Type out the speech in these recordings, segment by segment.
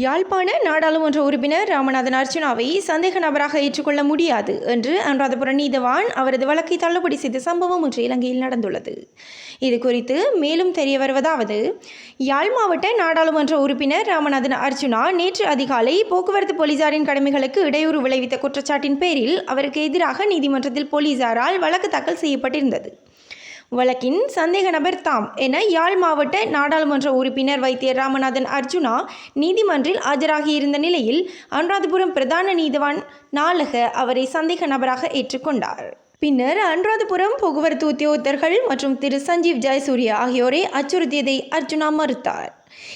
யாழ்ப்பாண நாடாளுமன்ற உறுப்பினர் ராமநாதன் அர்ச்சுனாவை சந்தேக நபராக ஏற்றுக்கொள்ள முடியாது என்று அனுராதபுர நீதவான் அவரது வழக்கை தள்ளுபடி செய்த சம்பவம் ஒன்று இலங்கையில் நடந்துள்ளது. இது குறித்து மேலும் தெரிய வருவதாவது யாழ் மாவட்ட நாடாளுமன்ற உறுப்பினர் ராமநாதன் அர்ச்சுனா நேற்று அதிகாலை போக்குவரத்து போலீசாரின் கடமைகளுக்கு இடையூறு விளைவித்த குற்றச்சாட்டின் பேரில் அவருக்கு எதிராக நீதிமன்றத்தில் போலீசாரால் வழக்கு தாக்கல் செய்யப்பட்டிருந்தது. வழக்கின் சந்தேக நபர் தாம் என யாழ் மாவட்ட நாடாளுமன்ற உறுப்பினர் வைத்தியர் ராமநாதன் அர்ஜுனா நீதிமன்றில் ஆஜராகியிருந்த நிலையில் அனுராதபுரம் பிரதான நீதிவான் நாளக அவரை சந்தேக நபராக ஏற்றுக்கொண்டார். பின்னர் அனுராதபுரம் போக்குவரத்து உத்தியோகத்தர்கள் மற்றும் திரு சஞ்சீவ் ஜெயசூர்யா ஆகியோரை அச்சுறுத்தியதை அர்ஜுனா மறுத்தார்.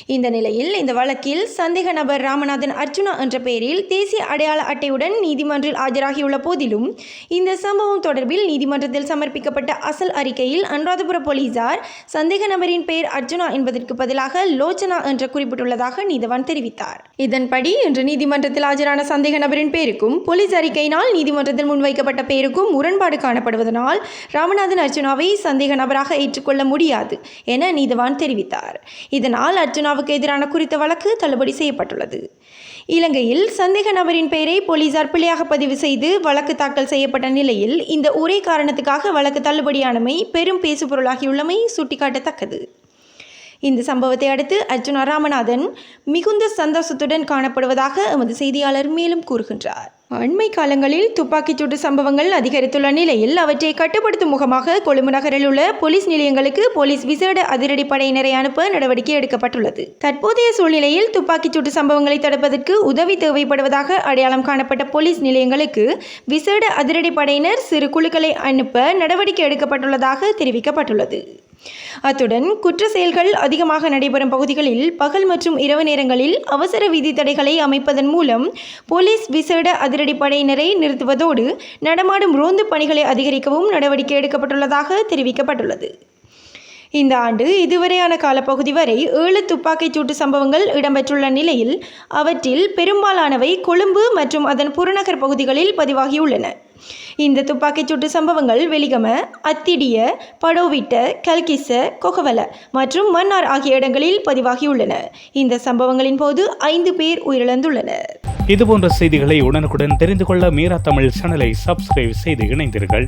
இந்த நிலையில் இந்த வழக்கில் சந்தேக நபர் ராமநாதன் அர்ஜுனா என்ற பெயரில் தேசிய அடையாள அட்டையுடன் நீதிமன்றில் ஆஜராகியுள்ள போதிலும் இந்த சம்பவம் தொடர்பில் நீதிமன்றத்தில் சமர்ப்பிக்கப்பட்ட அசல் அறிக்கையில் அனுராதபுர போலீசார் சந்தேக நபரின் பெயர் அர்ஜுனா என்பதற்கு பதிலாக லோச்சனா என்று குறிப்பிட்டுள்ளதாக நீதவான் தெரிவித்தார். இதன்படி இன்று நீதிமன்றத்தில் ஆஜரான சந்தேக நபரின் பெயருக்கும் போலீஸ் அறிக்கையினால் நீதிமன்றத்தில் முன்வைக்கப்பட்ட பெயருக்கும் முரண்பாடு காணப்படுவதனால் ராமநாதன் அர்ஜுனாவை சந்தேக நபராக ஏற்றுக்கொள்ள முடியாது என நீதவான் தெரிவித்தார். இதனால் அர்ஜுனாவுக்கு எதிரான குறித்த வழக்கு தள்ளுபடி செய்யப்பட்டுள்ளது. இலங்கையில் சந்தேக நபரின் பெயரை போலீசார் பிழையாக பதிவு செய்து வழக்கு தாக்கல் செய்யப்பட்ட நிலையில் இந்த ஒரே காரணத்துக்காக வழக்கு தள்ளுபடியானமை பெரும் பேசுபொருளாகியுள்ளமை சுட்டிக்காட்டத்தக்கது. இந்த சம்பவத்தை அடுத்து அர்ஜுனா ராமநாதன் மிகுந்த சந்தோஷத்துடன் காணப்படுவதாக எமது செய்தியாளர் மேலும் கூறுகின்றார். அண்மை காலங்களில் துப்பாக்கிச்சூட்டு சம்பவங்கள் அதிகரித்துள்ள நிலையில் அவற்றை கட்டுப்படுத்தும் முகமாக கொழும்பு நகரில் உள்ள போலீஸ் நிலையங்களுக்கு போலீஸ் விசேட அதிரடிப்படையினரை அனுப்ப நடவடிக்கை எடுக்கப்பட்டுள்ளது. தற்போதைய சூழ்நிலையில் துப்பாக்கிச்சூட்டு சம்பவங்களை தடுப்பதற்கு உதவி தேவைப்படுவதாக அடையாளம் காணப்பட்ட போலீஸ் நிலையங்களுக்கு விசேட அதிரடிப்படையினர் சிறு குழுக்களை அனுப்ப நடவடிக்கை எடுக்கப்பட்டுள்ளதாக தெரிவிக்கப்பட்டுள்ளது. அத்துடன் குற்ற செயல்கள் அதிகமாக நடைபெறும் பகுதிகளில் பகல் மற்றும் இரவு நேரங்களில் அவசர விதி தடைகளை அமைப்பதன் மூலம் போலீஸ் விசேட அதிரடிப்படையினரை நிறுத்துவதோடு நடமாடும் ரோந்து பணிகளை அதிகரிக்கவும் நடவடிக்கை எடுக்கப்பட்டுள்ளதாக தெரிவிக்கப்பட்டுள்ளது. இந்த ஆண்டு இதுவரையான காலப்பகுதி வரை ஏழு துப்பாக்கிச் சூட்டு சம்பவங்கள் இடம்பெற்றுள்ள நிலையில் அவற்றில் பெரும்பாலானவை கொழும்பு மற்றும் அதன் புறநகர் பகுதிகளில் பதிவாகியுள்ளன. இந்த துப்பாக்கிச் சூட்டு சம்பவங்கள் வெலிகம அத்திடிய படோவிட்ட கல்கிச கொகவல மற்றும் மன்னார் ஆகிய இடங்களில் பதிவாகியுள்ளன. இந்த சம்பவங்களின் போது ஐந்து பேர் உயிரிழந்துள்ளனர். இதுபோன்ற செய்திகளை உடனுக்குடன் தெரிந்து கொள்ள மீரா தமிழ் சேனலை சப்ஸ்கிரைப் செய்து இணைந்தீர்கள்